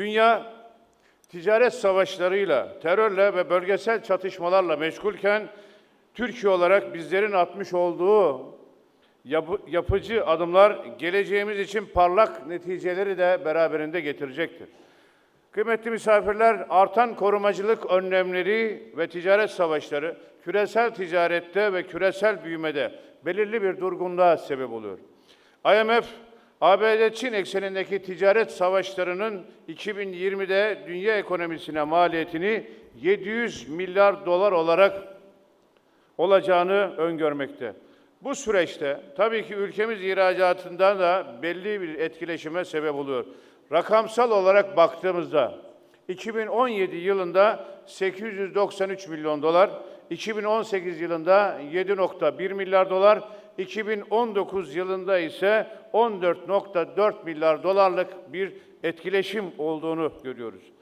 Dünya ticaret savaşlarıyla, terörle ve bölgesel çatışmalarla meşgulken Türkiye olarak bizlerin atmış olduğu yapı- yapıcı adımlar geleceğimiz için parlak neticeleri de beraberinde getirecektir. Kıymetli misafirler, artan korumacılık önlemleri ve ticaret savaşları küresel ticarette ve küresel büyümede belirli bir durgunluğa sebep oluyor. IMF, ABD-Çin eksenindeki ticaret savaşlarının 2020'de dünya ekonomisine maliyetini 700 milyar dolar olarak olacağını öngörmekte. Bu süreçte tabii ki ülkemiz ihracatından da belli bir etkileşime sebep oluyor. Rakamsal olarak baktığımızda 2017 yılında 893 milyon dolar, 2018 yılında 7.1 milyar dolar, 2019 yılında ise 14.4 milyar dolarlık bir etkileşim olduğunu görüyoruz.